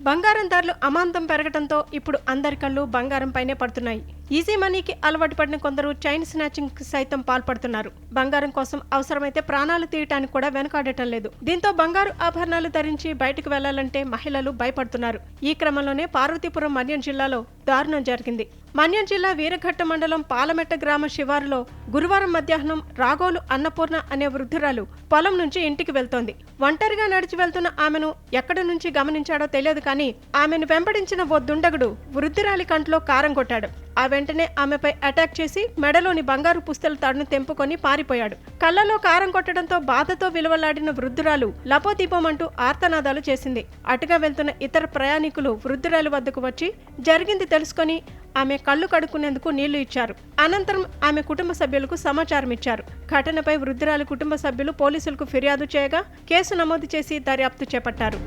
బంగారం ధరలు అమాంతం పెరగడంతో ఇప్పుడు అందరి కళ్ళు బంగారం పైనే పడుతున్నాయి. ఈజీ మనీకి అలవాటు పడిన కొందరు చైన్ స్నాచింగ్ సైతం పాల్పడుతున్నారు. బంగారం కోసం అవసరమైతే ప్రాణాలు తీయటానికి కూడా వెనకాడటం లేదు. దీంతో బంగారు ఆభరణాలు ధరించి బయటకు వెళ్ళాలంటే మహిళలు భయపడుతున్నారు. ఈ క్రమంలోనే పార్వతీపురం మన్యం జిల్లాలో దారుణం జరిగింది. మన్యం జిల్లా వీరఘట్ట మండలం పాలమెట్ట గ్రామ శివారులో గురువారం మధ్యాహ్నం రాగోలు అన్నపూర్ణ అనే వృద్ధురాలు పొలం నుంచి ఇంటికి వెళ్తోంది. ఒంటరిగా నడిచి వెళ్తున్న ఆమెను ఎక్కడి నుంచి గమనించాడో తెలియదు కానీ ఆమెను వెంబడించిన ఓ దుండగుడు వృద్ధురాలి కంట్లో కారం కొట్టాడు. ఆ వెంటనే ఆమెపై అటాక్ చేసి మెడలోని బంగారు పుస్తల తాడును తెంపుకొని పారిపోయాడు. కళ్ళలో కారం కొట్టడంతో బాధతో విలువలాడిన వృద్ధురాలు లపోదీపమంటూ ఆర్తనాదాలు చేసింది. అటుగా వెళ్తున్న ఇతర ప్రయాణికులు వృద్ధురాలి వద్దకు వచ్చి జరిగింది తెలుసుకొని ఆమె కళ్ళు కడుక్కునేందుకు నీళ్ళు ఇచ్చారు. అనంతరం ఆమె కుటుంబ సభ్యులకు సమాచారం ఇచ్చారు. ఘటనపై వృద్ధురాలి కుటుంబ సభ్యులు పోలీసులకు ఫిర్యాదు చేయగా కేసు నమోదు చేసి దర్యాప్తు చేపట్టారు.